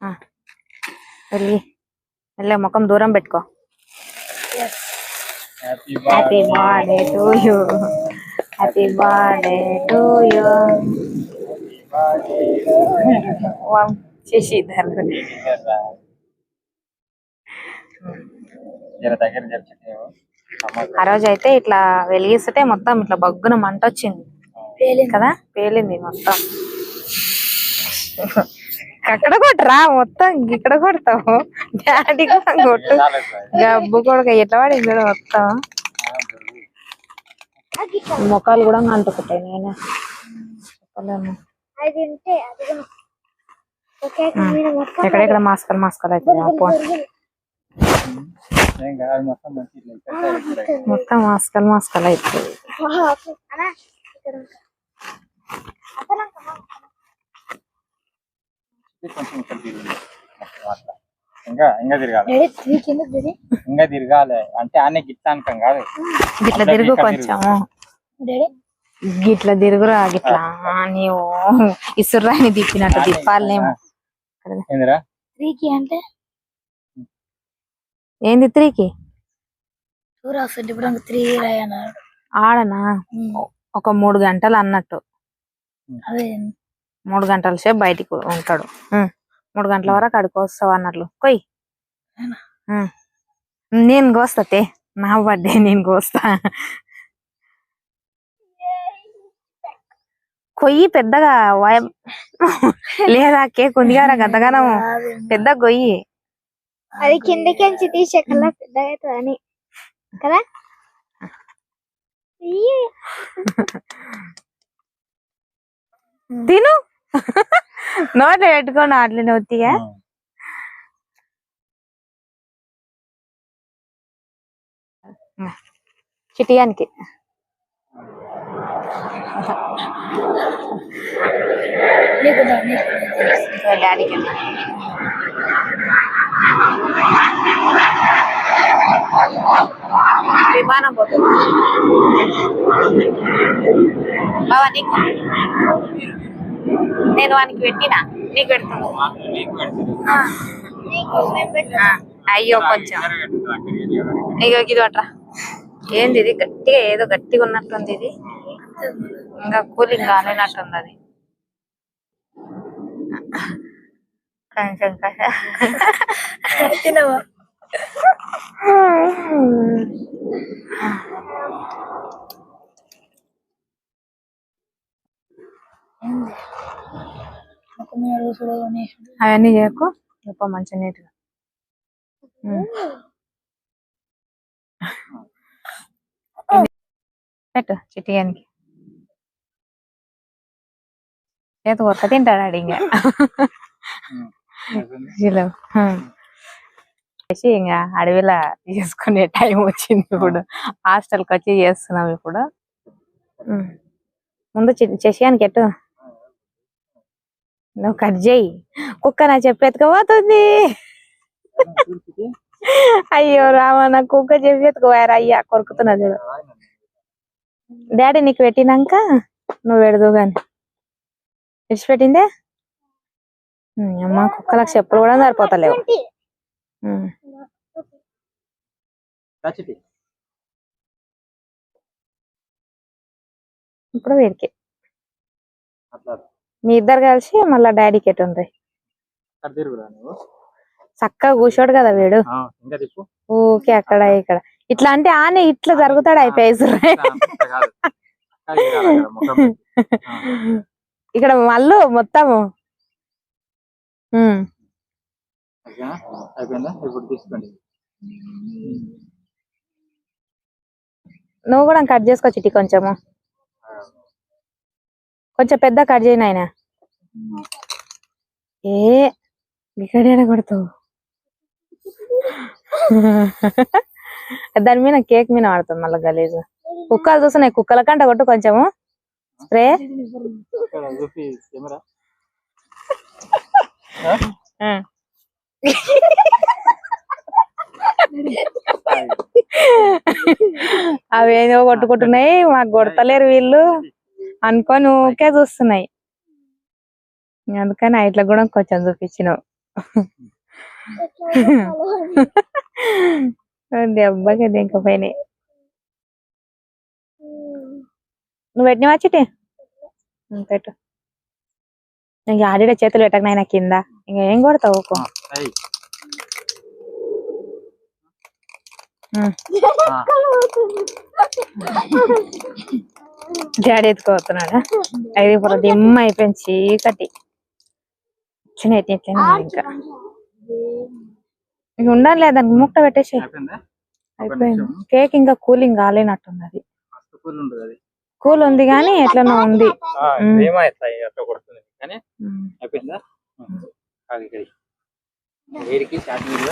ఆ. వెళ్ళి. వెళ్ళే ముఖం దూరం పెట్టుకో. Happy birthday to you happy birthday to you Shashidhar జర దగ్గర జరిచేమో ఆ రోజు అయితే ఇట్లా వెలిగిస్తుంటే మొత్తం ఇట్లా బగ్గున మంట వచ్చింది. కదా? పేలింది మొత్తం. అక్కడ కొట్టరా? మొత్తం ఇక్కడ కొడతావు? డాడీ కూడా కొట్టు. గబ్బు కూడా ఎట్లా పడింది మొత్తం? ముఖాలు కూడా అంటుకుంటాయి నేను. చెప్పలేము. ఎక్కడెక్కడ మాస్కలు మాస్కలు కాదు మొత్తం మాస్కలు మాస్కలు కొంచెం అట్లా ఇంకా ఇంకా తిరగాలి ఇంకా తిరగాలి అంటే అన్నీ గిట్ట అనుకం కాదు గిట్ల తిరుగు డాడీ గిట్ల తిరుగురా గిట్లా నీవు ఇసుర్రాని తిప్పినట్టు తిప్పాలేమో అంటే ఏంది త్రీకి? టూ రాస్తుంది ఇప్పుడు త్రీ రాయన్నారు ఆడనా? ఒక మూడు గంటలు అన్నట్టు. అదే. మూడు గంటల సేపు బయటికి ఉంటాడు. మూడు గంటల వరకు అడికి వస్తావు అన్నట్లు. కొయ్. అవునా? ఉం. నేను కోస్తా తే. నా బర్త్డే నేను కోస్తా. కొయ్యి పెద్దగా వయ- లేదా కేక్ ఉందిగారా గంతగానం పెద్ద గొయ్యి అది కిందకి తీసే కల్లా పెద్దగా అవుతుంది అని కదా. తిను. నోట్లో పెట్టుకోండి అట్లనే ఒత్తిగా చిటియానికి. డాడీకి. విమానం పోతుంది బాబా నీకు? నేను వానికి పెట్టినా. నీకు పెడుతున్నా పెడుతుంది. అయ్యో కొంచెం. అయ్యో ఇది అట్రా ఏంది ఇది? గట్టిగా ఏదో గట్టిగా ఉన్నట్టుంది ఇది. ఇంకా కూలింగ్ కాలేనట్టుంది అది. కొంచెం కొంచెం. తినవా ఒక మీద రోజులు కొనేసి అవన్నీ చేయకు చెప్ప మంచి నీట్గా ఉమ్. పెట్టు చిటియానికి చేతి కొరక తింటాడు ఆడు ఇంకా ఉమ్. ఇలా. చేసి ఇంకా అడవిలో చేసుకునే టైం వచ్చింది ఇప్పుడు. హాస్టల్కి వచ్చి చేస్తున్నాం ఇప్పుడు. ముందు చేసానికి ఎట్టు నువ్వు కట్ చేయి. కుక్క నా చెప్పెత్తుకుపోతుంది అయ్యో రామ నా కుక్క చెప్పెత్తుకోవారు అయ్యా కొరుకుతున్నా చూడు. డాడీ నీకు పెట్టినాక నువ్వు పెడదు గాని. విడిచిపెట్టిందే? అమ్మ కుక్కలకు చెప్పులు కూడా సరిపోతలేవు. ఇప్పుడు వీడికి. అట్లా. మీ ఇద్దరు కలిసి మళ్ళా డాడీకి నువ్వు. చక్కగా కూర్చోడు కదా వీడు. ఊకే అక్కడ ఇక్కడ. ఇట్లా అంటే ఆనే ఇట్లా జరుగుతాడు అయిపోయి. ఇక్కడ మళ్ళీ మొత్తము. అయిపోయిందా? ఇప్పుడు తీసుకోండి. నువ్వు కూడా కట్ చేసుకో చిట్టి కొంచెము. కొంచెం పెద్ద కట్ చేయను ఆయన ఏ ఇక్కడ కొడతావు? దాని మీద కేక్ మీద ఆడుతుంది మళ్ళీ గలీజ్. కుక్కలు చూస్తున్నాయి కుక్కల కంట కొట్టు కొంచెము. స్ప్రే. అవేదో కొట్టుకుంటున్నాయి మాకు కొడతలేరు వీళ్ళు. అనుకొని ఊకే చూస్తున్నాయి. అందుకని ఇట్లా కూడా కొంచెం చూపించినావు దెబ్బకి దింకపోయినాయి నువ్వు పెట్టిన వచ్చిటి పెట్టు. ఇంక ఆడిడ చేతులు పెట్టకనైనా కింద. ఇంక ఏం కొడతావు. ఉమ్. ఆ, డాడీ ఎత్తుకోతున్నాడా అది ఇప్పుడు దిమ్మ అయిపోయింది చీకటి. చిన్న ఇంకా. ఇంక ఉండాలి దానికి ముక్క పెట్టేసి అయిపోయిందా? కేక్ ఇంకా కూలింగ్ కాలేనట్టున్నది. అది. కూల్ ఉంది కానీ ఎట్లనో ఉంది. కానీ. అయిపోయిందా? అది వేడికి చార్జింగ్